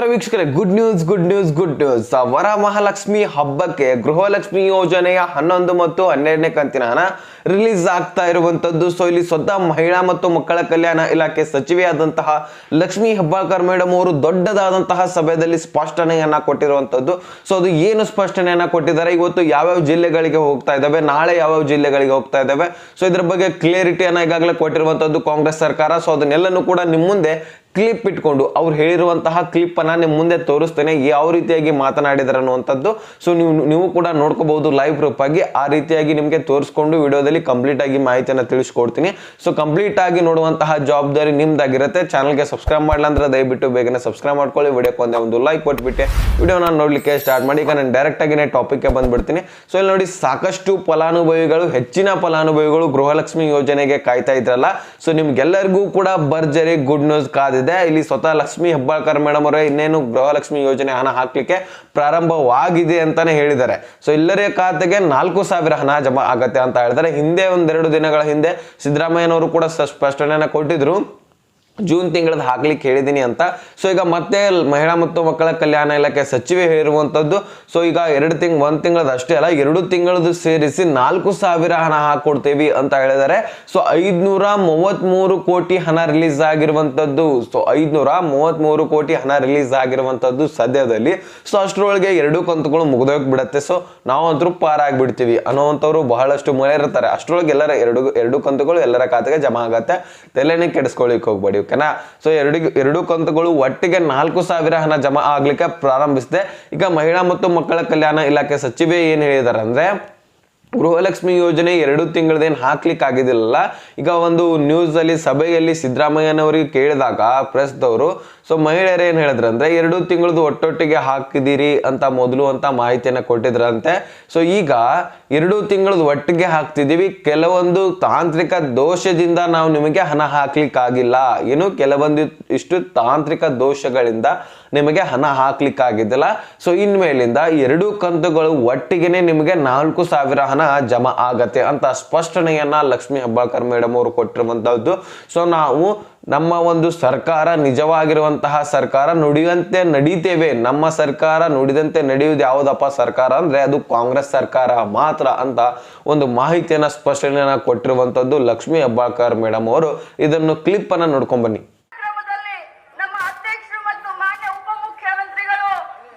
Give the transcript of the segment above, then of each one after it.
ನಮಸ್ಕಾರ ವೀಕ್ಷಕರೇ. Good news good news good news Vara Mahalakshmi ಹಬ್ಬಕ್ಕೆ ಗೃಹಲಕ್ಷ್ಮಿ ಯೋಜನೆಯ ಹನ್ನೊಂದು ಮತ್ತು ಹನ್ನೆರಡನೇ ಕಂತಿನ ಹಣ ರಿಲೀಸ್ ಆಗ್ತಾ ಇರುವಂತದ್ದು. ಸೊ ಇಲ್ಲಿ ಸ್ವತಃ ಮಹಿಳಾ ಮತ್ತು ಮಕ್ಕಳ ಕಲ್ಯಾಣ ಇಲಾಖೆ ಸಚಿವೆಯಾದಂತಹ ಲಕ್ಷ್ಮಿ ಹೆಬ್ಬಾಳ್ಕರ್ ಮೇಡಮ್ ಅವರು ದೊಡ್ಡದಾದಂತಹ ಸಭೆಯಲ್ಲಿ ಸ್ಪಷ್ಟನೆಯನ್ನ ಕೊಟ್ಟಿರುವಂತದ್ದು. ಸೊ ಅದು ಏನು ಸ್ಪಷ್ಟನೆಯನ್ನ ಕೊಟ್ಟಿದ್ದಾರೆ? ಇವತ್ತು ಯಾವ್ಯಾವ ಜಿಲ್ಲೆಗಳಿಗೆ ಹೋಗ್ತಾ ಇದ್ದಾವೆ? ನಾಳೆ ಯಾವ್ಯಾವ ಜಿಲ್ಲೆಗಳಿಗೆ ಹೋಗ್ತಾ ಇದ್ದಾವೆ? ಸೊ ಇದ್ರ ಬಗ್ಗೆ ಕ್ಲಿಯರಿಟಿಯನ್ನ ಈಗಾಗಲೇ ಕೊಟ್ಟಿರುವಂತದ್ದು ಕಾಂಗ್ರೆಸ್ ಸರ್ಕಾರ. ಸೊ ಅದನ್ನೆಲ್ಲನೂ ಕೂಡ ನಿಮ್ಮ ಮುಂದೆ ಕ್ಲಿಪ್ ಇಟ್ಕೊಂಡು ಅವ್ರು ಹೇಳಿರುವಂತಹ ಕ್ಲಿಪ್ಪನ್ನು ನಿಮ್ಮ ಮುಂದೆ ತೋರಿಸ್ತೇನೆ, ಯಾವ ರೀತಿಯಾಗಿ ಮಾತನಾಡಿದಾರೆ ಅನ್ನುವಂಥದ್ದು. ಸೊ ನೀವು ನೀವು ಕೂಡ ನೋಡ್ಕೋಬಹುದು ಲೈವ್ ಪ್ರೂಫ್ ಆಗಿ, ಆ ರೀತಿಯಾಗಿ ನಿಮಗೆ ತೋರಿಸ್ಕೊಂಡು ವಿಡಿಯೋದಲ್ಲಿ ಕಂಪ್ಲೀಟ್ ಆಗಿ ಮಾಹಿತಿಯನ್ನು ತಿಳಿಸ್ಕೊಡ್ತೀನಿ. ಸೊ ಕಂಪ್ಲೀಟ್ ಆಗಿ ನೋಡುವಂತಹ ಜವಾಬ್ದಾರಿ ನಿಮ್ದಾಗಿರುತ್ತೆ. ಚಾನಲ್ಗೆ ಸಬ್ಸ್ಕ್ರೈಬ್ ಮಾಡಲ್ಲ ಅಂದ್ರೆ ದಯವಿಟ್ಟು ಬೇಗನೆ ಸಬ್ಸ್ಕ್ರೈಬ್ ಮಾಡ್ಕೊಳ್ಳಿ. ವಿಡಿಯೋಕ್ಕೆ ಒಂದೇ ಒಂದು ಲೈಕ್ ಕೊಟ್ಬಿಟ್ಟೆ ವಿಡಿಯೋನ ನೋಡಲಿಕ್ಕೆ ಸ್ಟಾರ್ಟ್ ಮಾಡಿ. ಈಗ ನಾನು ಡೈರೆಕ್ಟ್ ಆಗಿನೇ ಟಾಪಿಕ್ಗೆ ಬಂದ್ಬಿಡ್ತೀನಿ. ಸೊ ಇಲ್ಲಿ ನೋಡಿ ಸಾಕಷ್ಟು ಫಲಾನುಭವಿಗಳು, ಹೆಚ್ಚಿನ ಫಲಾನುಭವಿಗಳು ಗೃಹಲಕ್ಷ್ಮಿ ಯೋಜನೆಗೆ ಕಾಯ್ತಾ ಇದ್ರಲ್ಲ. ಸೊ ನಿಮ್ಗೆಲ್ಲರಿಗೂ ಕೂಡ ಭರ್ಜರಿ ಗುಡ್ ನ್ಯೂಸ್ ಕಾದಿದೆ. ಇಲ್ಲಿ ಸ್ವತಃ ಲಕ್ಷ್ಮಿ ಹೆಬ್ಬಾಳ್ಕರ್ ಮೇಡಮ್ ಅವರೇ, ಇನ್ನೇನು ಗೃಹಲಕ್ಷ್ಮಿ ಯೋಜನೆ ಹಣ ಹಾಕ್ಲಿಕ್ಕೆ ಪ್ರಾರಂಭವಾಗಿದೆ ಅಂತಾನೆ ಹೇಳಿದ್ದಾರೆ. ಸೊ ಎಲ್ಲರ ಖಾತೆಗೆ ನಾಲ್ಕು ಸಾವಿರ ಹಣ ಜಮಾ ಆಗತ್ತೆ ಅಂತ ಹೇಳಿದ್ದಾರೆ. ಹಿಂದೆ ಒಂದೆರಡು ದಿನಗಳ ಹಿಂದೆ ಸಿದ್ದರಾಮಯ್ಯನವರು ಕೂಡ ಸ್ಪಷ್ಟನೆಯನ್ನ ಕೊಟ್ಟಿದ್ರು. ಜೂನ್ ತಿಂಗಳದ ಹಾಕ್ಲಿಕ್ಕೆ ಹೇಳಿದ್ದೀನಿ ಅಂತ. ಸೊ ಈಗ ಮತ್ತೆ ಮಹಿಳಾ ಮತ್ತು ಮಕ್ಕಳ ಕಲ್ಯಾಣ ಇಲಾಖೆ ಸಚಿವೆ ಹೇಳಿರುವಂಥದ್ದು ಸೊ ಈಗ ಎರಡು ತಿಂಗ್, ಒಂದು ತಿಂಗಳದ ಅಷ್ಟೇ ಅಲ್ಲ, ಎರಡು ತಿಂಗಳದ್ದು ಸೇರಿಸಿ ನಾಲ್ಕು ಸಾವಿರ ಹಣ ಹಾಕೊಡ್ತೀವಿ ಅಂತ ಹೇಳಿದ್ದಾರೆ ಸೊ ಐದ್ನೂರ ಮೂವತ್ತ್ಮೂರು ಕೋಟಿ ಹಣ ರಿಲೀಸ್ ಆಗಿರುವಂಥದ್ದು. ಸೊ ಐದ್ನೂರ ಮೂವತ್ತ್ಮೂರು ಕೋಟಿ ಹಣ ರಿಲೀಸ್ ಆಗಿರುವಂಥದ್ದು ಸದ್ಯದಲ್ಲಿ. ಸೊ ಅಷ್ಟರೊಳಗೆ ಎರಡು ಕಂತುಗಳು ಮುಗಿದೋಗಿ ಬಿಡುತ್ತೆ. ಸೊ ನಾವಂತರೂ ಪಾರಾಗ್ಬಿಡ್ತೀವಿ ಅನ್ನೋವಂಥವ್ರು ಬಹಳಷ್ಟು ಮಳೆ ಇರ್ತಾರೆ ಅಷ್ಟರೊಳಗೆ ಎಲ್ಲರ ಎರಡು ಎರಡು ಕಂತುಗಳು ಎಲ್ಲರ ಖಾತೆಗೆ ಜಮಾ ಆಗುತ್ತೆ. ತಲೆನೇ ಕೆಡಿಸ್ಕೊಳ್ಳಿಕ್ಕೆ ಹೋಗ್ಬೇಡಿ. ಓಕೆನಾ ಸೊ ಎರಡು ಎರಡು ಕಂತುಗಳು ಒಟ್ಟಿಗೆ ನಾಲ್ಕು ಸಾವಿರ ಹಣ ಜಮಾ ಆಗ್ಲಿಕ್ಕೆ ಪ್ರಾರಂಭಿಸಿದೆ. ಈಗ ಮಹಿಳಾ ಮತ್ತು ಮಕ್ಕಳ ಕಲ್ಯಾಣ ಇಲಾಖೆ ಸಚಿವೆ ಏನ್ ಹೇಳಿದಾರೆ ಅಂದ್ರೆ ಗೃಹಲಕ್ಷ್ಮಿ ಯೋಜನೆ ಎರಡು ತಿಂಗಳದೇನು ಹಾಕ್ಲಿಕ್ಕೆ ಆಗಿದಿಲ್ಲ ಈಗ ಒಂದು ನ್ಯೂಸ್ ಅಲ್ಲಿ ಸಭೆಯಲ್ಲಿ ಸಿದ್ದರಾಮಯ್ಯನವರಿಗೆ ಕೇಳಿದಾಗ ಪ್ರೆಸ್ದವರು ಸೊ ಮಹಿಳೆಯರು ಏನು ಹೇಳಿದ್ರು ಅಂದ್ರೆ, ಎರಡು ತಿಂಗಳದ್ದು ಒಟ್ಟೊಟ್ಟಿಗೆ ಹಾಕಿದಿರಿ ಅಂತ ಮೊದಲು ಅಂತ ಮಾಹಿತಿಯನ್ನು ಕೊಟ್ಟಿದ್ರಂತೆ. ಸೊ ಈಗ ಎರಡು ತಿಂಗಳದು ಒಟ್ಟಿಗೆ ಹಾಕ್ತಿದೀವಿ. ಕೆಲವೊಂದು ತಾಂತ್ರಿಕ ದೋಷದಿಂದ ನಾವು ನಿಮಗೆ ಹಣ ಹಾಕ್ಲಿಕ್ಕಾಗಿಲ್ಲ. ಏನು? ಕೆಲವೊಂದು ಇಷ್ಟು ತಾಂತ್ರಿಕ ದೋಷಗಳಿಂದ ನಿಮಗೆ ಹಣ ಹಾಕ್ಲಿಕ್ಕಾಗಿದ್ದಿಲ್ಲ. ಸೊ ಇನ್ಮೇಲಿಂದ ಎರಡು ಕಂತುಗಳು ಒಟ್ಟಿಗೆನೆ ನಿಮಗೆ ನಾಲ್ಕು ಸಾವಿರ ಹಣ ಜಮಾ ಆಗತ್ತೆ ಅಂತ ಸ್ಪಷ್ಟನೆಯನ್ನ ಲಕ್ಷ್ಮಿ ಹಬ್ಬಾಕರ್ ಮೇಡಮ್ ಅವರು ಕೊಟ್ಟಿರುವಂತಹದ್ದು. ಸೊ ನಾವು ನಮ್ಮ ಒಂದು ಸರ್ಕಾರ ನಿಜವಾಗಿರುವಂತಹ ಸರ್ಕಾರ ನುಡಿಯುವಂತೆ ನಡೀತೇವೆ. ನಮ್ಮ ಸರ್ಕಾರ ನುಡಿದಂತೆ ನಡೆಯುವುದು ಯಾವುದಪ್ಪ ಸರ್ಕಾರ ಅಂದ್ರೆ ಅದು ಕಾಂಗ್ರೆಸ್ ಸರ್ಕಾರ ಮಾತ್ರ ಅಂತ ಒಂದು ಮಾಹಿತಿಯನ್ನ ಸ್ಪಷ್ಟನೆಯನ್ನ ಕೊಟ್ಟಿರುವಂತದ್ದು ಲಕ್ಷ್ಮಿ ಹೆಬ್ಬಾಳ್ಕರ್ ಮೇಡಮ್ ಅವರು. ಇದನ್ನು ಕ್ಲಿಪ್ ಅನ್ನ ನೋಡ್ಕೊಂಡ್ ಬನ್ನಿ ಕಾರ್ಯಕ್ರಮದಲ್ಲಿ ನಮ್ಮ ಅಧ್ಯಕ್ಷರು ಮತ್ತು ಮಾನ್ಯ ಉಪಮುಖ್ಯಮಂತ್ರಿಗಳು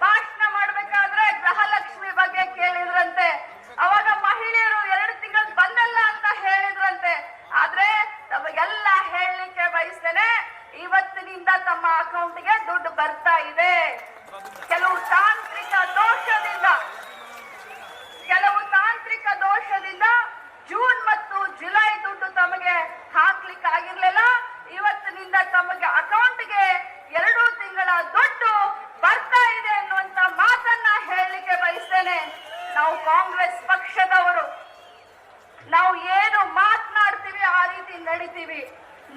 ಭಾಷಣ ಮಾಡಬೇಕಾದ್ರೆ ಗೃಹಲಕ್ಷ್ಮಿ ಬಗ್ಗೆ ಕೇಳಿದ್ರಂತೆ ಅವಾಗ ಮಹಿಳೆಯರು ಎರಡು ತಿಂಗಳು ಬಂದಲ್ಲ ಅಂತ ಹೇಳಿದ್ರಂತೆ ಆದ್ರೆ ತಮಗೆಲ್ಲ ಹೇಳಲಿಕ್ಕೆ ಬಯಸ್ತೇನೆ ಇವತ್ತಿನಿಂದ ತಮ್ಮ ಅಕೌಂಟ್ಗೆ ದುಡ್ಡು ಬರ್ತಾ ಇದೆ ಕೆಲವು ತಾಂತ್ರಿಕ ದೋಷದಿಂದ ಕೆಲವು ತಾಂತ್ರಿಕ ದೋಷದಿಂದ ಜೂನ್ ಮತ್ತು ಜುಲೈ ದುಡ್ಡು ತಮಗೆ ಹಾಕ್ಲಿಕ್ಕೆ ಆಗಿರ್ಲಿಲ್ಲ ಇವತ್ತಿನಿಂದ ತಮಗೆ ಅಕೌಂಟ್ಗೆ ಎರಡು ತಿಂಗಳ ದುಡ್ಡು ಬರ್ತಾ ಇದೆ ಅನ್ನುವಂತ ಮಾತನ್ನ ಹೇಳಲಿಕ್ಕೆ ಬಯಸ್ತೇನೆ ನಾವು ಕಾಂಗ್ರೆಸ್ ಪಕ್ಷದವರು ನಾವು ಏನು ಮಾತನಾಡ್ತೀವಿ ಆ ರೀತಿ ನಡಿತೀವಿ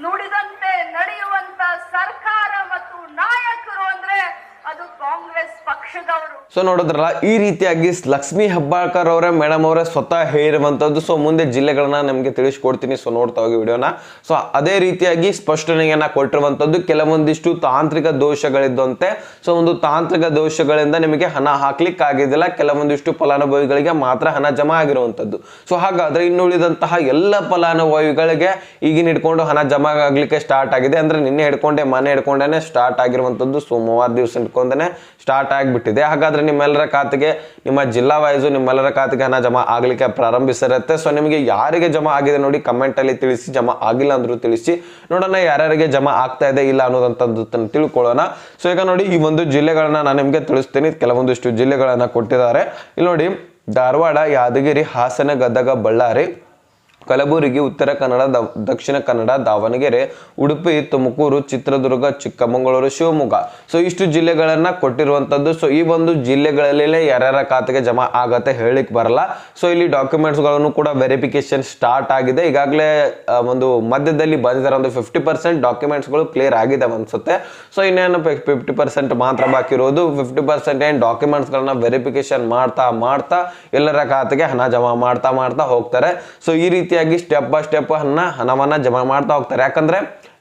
ನುಡಿದಂತೆ ನಡೆಯುವಂತ ಸರ್ಕಾರ ಮತ್ತು ನಾಯಕರು ಅಂದ್ರೆ ಅದು ಕಾಂಗ್ರೆಸ್ ಪಕ್ಷದವರು ಸೊ ನೋಡಿದ್ರಲ್ಲ, ಈ ರೀತಿಯಾಗಿ ಲಕ್ಷ್ಮಿ ಹೆಬ್ಬಾಳ್ಕರ್ ಅವರೇ ಮೇಡಮ್ ಅವರೇ ಸ್ವತಃ ಹೇಳಿರುವಂತದ್ದು ಸೊ ಮುಂದೆ ಜಿಲ್ಲೆಗಳನ್ನ ನಮಗೆ ತಿಳಿಸ್ಕೊಡ್ತೀನಿ. ಸೊ ನೋಡ್ತಾ ಹೋಗಿ ವಿಡಿಯೋನ. ಸೊ ಅದೇ ರೀತಿಯಾಗಿ ಸ್ಪಷ್ಟನೆಯನ್ನ ಕೊಟ್ಟಿರುವಂತದ್ದು ಕೆಲವೊಂದಿಷ್ಟು ತಾಂತ್ರಿಕ ದೋಷಗಳಿದ್ದಂತೆ. ಸೊ ಒಂದು ತಾಂತ್ರಿಕ ದೋಷಗಳಿಂದ ನಿಮಗೆ ಹಣ ಹಾಕ್ಲಿಕ್ಕೆ ಆಗಿದ್ದಿಲ್ಲ ಕೆಲವೊಂದಿಷ್ಟು ಫಲಾನುಭವಿಗಳಿಗೆ ಮಾತ್ರ ಹಣ ಜಮಾ ಆಗಿರುವಂಥದ್ದು. ಸೊ ಹಾಗಾದ್ರೆ ಇನ್ನುಳಿದಂತಹ ಎಲ್ಲ ಫಲಾನುಭವಿಗಳಿಗೆ ಈಗಿನ ಹಿಡ್ಕೊಂಡು ಹಣ ಜಮಾ ಆಗ್ಲಿಕ್ಕೆ ಸ್ಟಾರ್ಟ್ ಆಗಿದೆ. ಅಂದ್ರೆ ನಿನ್ನೆ ಹಿಡ್ಕೊಂಡೆ ಮನೆ ಹಿಡ್ಕೊಂಡೇನೆ ಸ್ಟಾರ್ಟ್ ಆಗಿರುವಂತದ್ದು ಸೋಮವಾರ ದಿವಸ ಹಿಡ್ಕೊಂಡೇನೆ ಸ್ಟಾರ್ಟ್ ಆಗಿಬಿಟ್ಟಿದೆ. ಹಾಗಾದ್ರೆ ನಿಮ್ಮೆಲ್ಲರ ಖಾತೆಗೆ, ನಿಮ್ಮ ಜಿಲ್ಲಾ ವೈಸು ನಿಮ್ಮೆಲ್ಲರ ಖಾತೆಗೆ ಹಣ ಜಮಾ ಆಗಲಿಕ್ಕೆ ಪ್ರಾರಂಭಿಸಿರುತ್ತೆ. ಸೊ ನಿಮಗೆ ಯಾರಿಗೆ ಜಮಾ ಆಗಿದೆ ನೋಡಿ ಕಮೆಂಟಲ್ಲಿ ತಿಳಿಸಿ, ಜಮಾ ಆಗಿಲ್ಲ ಅಂದರೂ ತಿಳಿಸಿ. ನೋಡೋಣ ಯಾರ್ಯಾರಿಗೆ ಜಮಾ ಆಗ್ತಾ ಇದೆ ಇಲ್ಲ ಅನ್ನೋದಂಥದ್ದು ತಿಳ್ಕೊಳ್ಳೋಣ. ಸೊ ಈಗ ನೋಡಿ ಈ ಒಂದು ಜಿಲ್ಲೆಗಳನ್ನ ನಾನು ನಿಮಗೆ ತಿಳಿಸ್ತೀನಿ. ಕೆಲವೊಂದಿಷ್ಟು ಜಿಲ್ಲೆಗಳನ್ನು ಕೊಟ್ಟಿದ್ದಾರೆ. ಇಲ್ಲಿ ನೋಡಿ ಧಾರವಾಡ, ಯಾದಗಿರಿ, ಹಾಸನ, ಗದಗ, ಬಳ್ಳಾರಿ. ಕಲಬುರಗಿ, ಉತ್ತರ ಕನ್ನಡ ದಕ್ಷಿಣ ಕನ್ನಡ, ದಾವಣಗೆರೆ, ಉಡುಪಿ, ತುಮಕೂರು, ಚಿತ್ರದುರ್ಗ, ಚಿಕ್ಕಮಗಳೂರು, ಶಿವಮೊಗ್ಗ. ಸೊ ಇಷ್ಟು ಜಿಲ್ಲೆಗಳನ್ನ ಕೊಟ್ಟಿರುವಂತದ್ದು. ಸೊ ಈ ಒಂದು ಜಿಲ್ಲೆಗಳಲ್ಲೇ ಯಾರ್ಯಾರ ಖಾತೆಗೆ ಜಮಾ ಆಗತ್ತೆ ಹೇಳಿಕ್ ಬರಲ್ಲ. ಸೊ ಇಲ್ಲಿ ಡಾಕ್ಯುಮೆಂಟ್ಸ್ಗಳನ್ನು ಕೂಡ ವೆರಿಫಿಕೇಶನ್ ಸ್ಟಾರ್ಟ್ ಆಗಿದೆ. ಈಗಾಗಲೇ ಒಂದು ಮಧ್ಯದಲ್ಲಿ ಬಂದಿದ್ದಾರೆ ಒಂದು ಫಿಫ್ಟಿ ಪರ್ಸೆಂಟ್ ಡಾಕ್ಯುಮೆಂಟ್ಸ್ಗಳು ಕ್ಲಿಯರ್ ಆಗಿದೆ ಅನ್ಸುತ್ತೆ. ಸೊ ಇನ್ನೇನು ಫಿಫ್ಟಿ ಪರ್ಸೆಂಟ್ ಮಾತ್ರ ಬಾಕಿ ಇರೋದು. ಫಿಫ್ಟಿ ಪರ್ಸೆಂಟ್ ಏನು ಡಾಕ್ಯುಮೆಂಟ್ಸ್ಗಳನ್ನ ವೆರಿಫಿಕೇಶನ್ ಮಾಡ್ತಾ ಮಾಡ್ತಾ ಎಲ್ಲರ ಖಾತೆಗೆ ಹಣ ಜಮಾ ಮಾಡ್ತಾ ಮಾಡ್ತಾ ಹೋಗ್ತಾರೆ. ಸೊ ಈ ರೀತಿಯಾಗಿ ಸ್ಟೆಪ್ ಬೈ ಸ್ಟೆಪ್ ಅನ್ನ ಹಣವನ್ನ ಜಮಾ ಮಾಡ್ತಾ ಹೋಗ್ತಾರೆ. ಯಾಕಂದ್ರೆ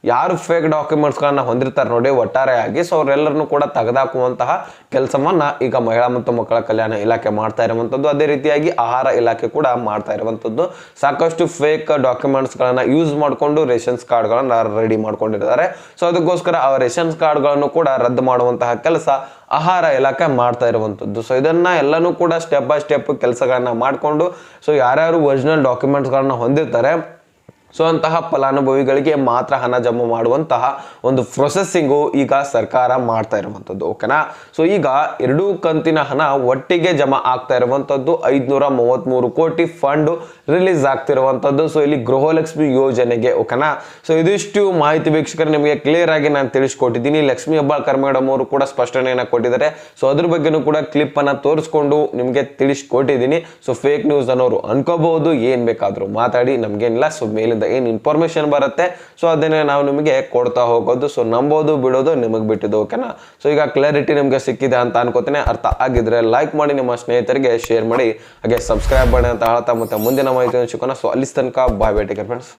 ಯಾರು ಫೇಕ್ ಡಾಕ್ಯುಮೆಂಟ್ಸ್ಗಳನ್ನ ಹೊಂದಿರ್ತಾರೆ ನೋಡಿ, ಒಟ್ಟಾರೆಯಾಗಿ ಸೊ ಅವರೆಲ್ಲರನ್ನು ಕೂಡ ತೆಗೆದಾಕುವಂತಹ ಕೆಲಸವನ್ನು ಈಗ ಮಹಿಳಾ ಮತ್ತು ಮಕ್ಕಳ ಕಲ್ಯಾಣ ಇಲಾಖೆ ಮಾಡ್ತಾ ಇರುವಂಥದ್ದು ಅದೇ ರೀತಿಯಾಗಿ ಆಹಾರ ಇಲಾಖೆ ಕೂಡ ಮಾಡ್ತಾ ಇರುವಂಥದ್ದು ಸಾಕಷ್ಟು ಫೇಕ್ ಡಾಕ್ಯುಮೆಂಟ್ಸ್ಗಳನ್ನು ಯೂಸ್ ಮಾಡಿಕೊಂಡು ರೇಷನ್ಸ್ ಕಾರ್ಡ್ಗಳನ್ನು ರೆಡಿ ಮಾಡ್ಕೊಂಡಿರ್ತಾರೆ ಸೊ ಅದಕ್ಕೋಸ್ಕರ ಆ ರೇಷನ್ಸ್ ಕಾರ್ಡ್ಗಳನ್ನು ಕೂಡ ರದ್ದು ಮಾಡುವಂತಹ ಕೆಲಸ ಆಹಾರ ಇಲಾಖೆ ಮಾಡ್ತಾ ಇರುವಂಥದ್ದು ಸೊ ಇದನ್ನ ಎಲ್ಲನೂ ಕೂಡ ಸ್ಟೆಪ್ ಬೈ ಸ್ಟೆಪ್ ಕೆಲಸಗಳನ್ನ ಮಾಡಿಕೊಂಡು ಸೊ ಯಾರ್ಯಾರು ಒರಿಜಿನಲ್ ಡಾಕ್ಯುಮೆಂಟ್ಸ್ಗಳನ್ನ ಹೊಂದಿರ್ತಾರೆ ಸೊ ಅಂತಹ ಫಲಾನುಭವಿಗಳಿಗೆ ಮಾತ್ರ ಹಣ ಜಮಾ ಮಾಡುವಂತಹ ಒಂದು ಪ್ರೊಸೆಸ್ಸಿಂಗು ಈಗ ಸರ್ಕಾರ ಮಾಡ್ತಾ ಇರುವಂಥದ್ದು ಓಕೆನಾ ಸೊ ಈಗ ಎರಡೂ ಕಂತಿನ ಹಣ ಒಟ್ಟಿಗೆ ಜಮಾ ಆಗ್ತಾ ಇರುವಂಥದ್ದು ಐದುನೂರ ಮೂವತ್ತ್ಮೂರು ಕೋಟಿ ಫಂಡ್ ರಿಲೀಸ್ ಆಗ್ತಿರುವಂಥದ್ದು. ಸೊ ಇಲ್ಲಿ ಗೃಹಲಕ್ಷ್ಮಿ ಯೋಜನೆಗೆ ಓಕೆನಾ ಸೊ ಇದಿಷ್ಟು ಮಾಹಿತಿ ವೀಕ್ಷಕರು, ನಿಮಗೆ ಕ್ಲಿಯರ್ ಆಗಿ ನಾನು ತಿಳಿಸ್ಕೊಟ್ಟಿದ್ದೀನಿ. ಲಕ್ಷ್ಮಿ ಹೆಬ್ಬಾಳ್ಕರ್ ಮೇಡಮ್ ಅವರು ಕೂಡ ಸ್ಪಷ್ಟನೆಯನ್ನು ಕೊಟ್ಟಿದ್ದಾರೆ. ಸೊ ಅದ್ರ ಬಗ್ಗೆನೂ ಕೂಡ ಕ್ಲಿಪ್ ಅನ್ನ ತೋರಿಸ್ಕೊಂಡು ನಿಮಗೆ ತಿಳಿಸ್ಕೊಟ್ಟಿದ್ದೀನಿ. ಸೊ ಫೇಕ್ ನ್ಯೂಸ್ ಅನ್ನೋರು ಅನ್ಕೋಬಹುದು, ಏನ್ ಬೇಕಾದರೂ ಮಾತಾಡಿ, ನಮ್ಗೇನಿಲ್ಲ ಸೊ ಮೇಲಿಂದ ಏನ್ ಇನ್ಫಾರ್ಮೇಶನ್ ಬರುತ್ತೆ? ಸೊ ಅದನ್ನೇ ನಾವು ನಿಮಗೆ ಕೊಡ್ತಾ ಹೋಗೋದು. ಸೊ ನಂಬೋದು, ಬಿಡೋದು, ನಿಮಗೆ ಬಿಟ್ಟಿದ್ದು ಓಕೆನಾ ಸೊ ಈಗ ಕ್ಲಾರಿಟಿ ನಿಮಗೆ ಸಿಕ್ಕಿದೆ ಅಂತ ಅನ್ಕೋತೀನಿ. ಅರ್ಥ ಆಗಿದ್ರೆ ಲೈಕ್ ಮಾಡಿ, ನಿಮ್ಮ ಸ್ನೇಹಿತರಿಗೆ ಶೇರ್ ಮಾಡಿ, ಹಾಗೆ ಸಬ್ಸ್ಕ್ರೈಬ್ ಮಾಡಿ ಅಂತ ಹೇಳ್ತಾ ಮತ್ತೆ ಮುಂದಿನ ಮಾಹಿತಿ ಸಿಕ್ಕೋಣ ಸೊ ಅಲ್ಲಿ ತನಕ ಬಾಯ್ ಬೇಟಿಗೆ ಫ್ರೆಂಡ್ಸ್